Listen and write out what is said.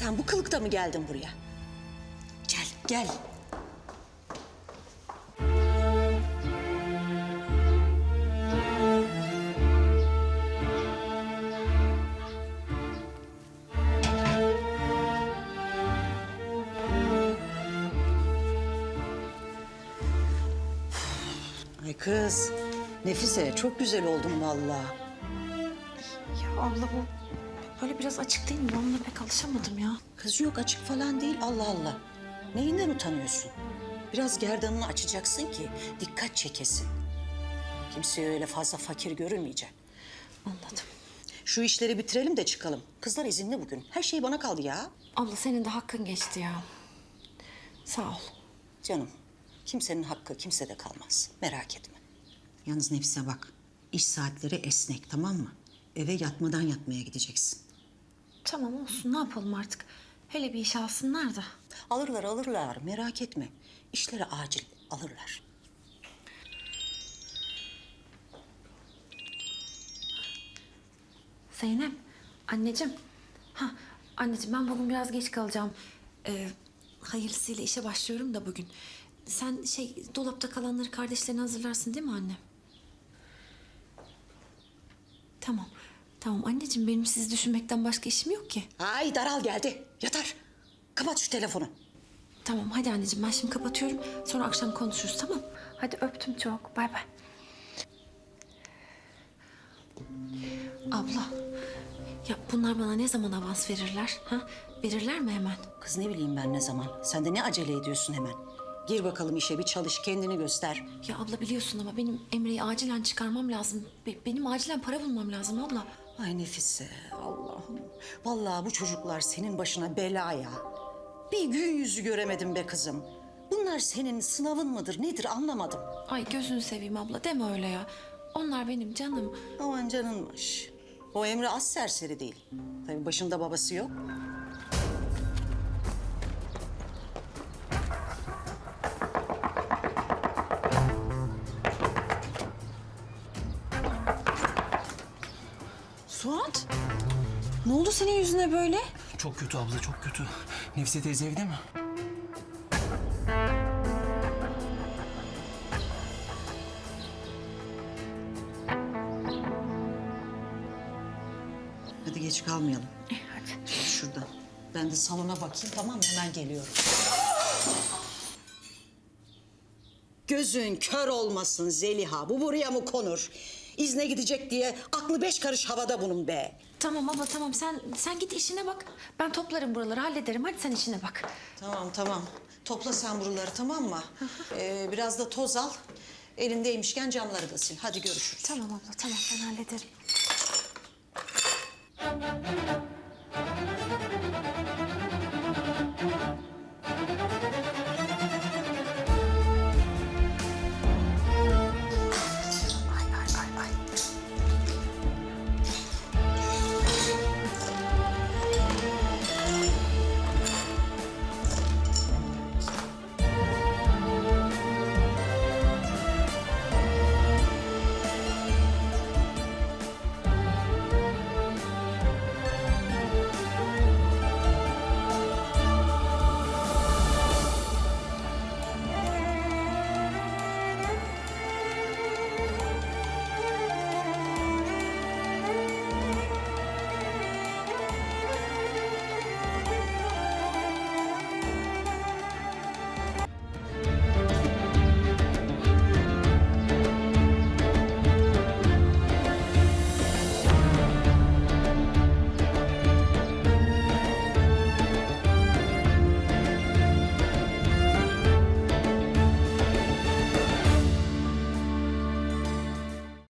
Sen bu kılıkta mı geldin buraya? Gel, gel. Ay kız, Nefise çok güzel oldun vallahi. Ya abla bu böyle biraz açık değil mi? Ben buna pek alışamadım ya. Kız yok açık falan değil Allah Allah. Neyinden utanıyorsun? Biraz gerdanını açacaksın ki dikkat çekesin. Kimseye öyle fazla fakir görünmeyecek. Anladım. Şu işleri bitirelim de çıkalım. Kızlar izinli bugün. Her şey bana kaldı ya. Abla senin de hakkın geçti ya. Sağ ol. Canım kimsenin hakkı kimsede kalmaz. Merak etme. Yalnız Nefise bak. iş saatleri esnek tamam mı? Eve yatmadan yatmaya gideceksin. Tamam olsun ne yapalım artık. Hele bir iş alsınlar da. Alırlar alırlar merak etme. İşleri acil alırlar. Zeynep, anneciğim. Ha, anneciğim ben bugün biraz geç kalacağım. Ee, hayırlısıyla işe başlıyorum da bugün. Sen şey dolapta kalanları kardeşlerine hazırlarsın değil mi anne? Tamam. Tamam anneciğim benim sizi düşünmekten başka işim yok ki. Ay daral geldi. Yatar. Kapat şu telefonu. Tamam hadi anneciğim ben şimdi kapatıyorum. Sonra akşam konuşuruz tamam. Hadi öptüm çok. Bay bay. Abla. Ya bunlar bana ne zaman avans verirler? Ha? Verirler mi hemen? Kız ne bileyim ben ne zaman. Sen de ne acele ediyorsun hemen. Gir bakalım işe bir çalış kendini göster. Ya abla biliyorsun ama benim Emre'yi acilen çıkarmam lazım. Be- benim acilen para bulmam lazım abla. Ay Nefise Allah'ım. Vallahi bu çocuklar senin başına bela ya. Bir gün yüzü göremedim be kızım. Bunlar senin sınavın mıdır nedir anlamadım. Ay gözünü seveyim abla deme öyle ya. Onlar benim canım. Aman canınmış. O Emre az serseri değil. Tabii başında babası yok. Ne oldu senin yüzüne böyle? Çok kötü abla çok kötü. Nefise teyze evde mi? Hadi geç kalmayalım. hadi. Şuradan. Ben de salona bakayım tamam mı? Hemen geliyorum. Gözün kör olmasın Zeliha. Bu buraya mı konur? İzne gidecek diye aklı beş karış havada bunun be. Tamam abla tamam sen sen git işine bak. Ben toplarım buraları hallederim. Hadi sen işine bak. Tamam tamam. Topla sen buraları tamam mı? Ee, biraz da toz al. Elindeymişken camları da sil. Hadi görüşürüz. Tamam abla tamam ben hallederim.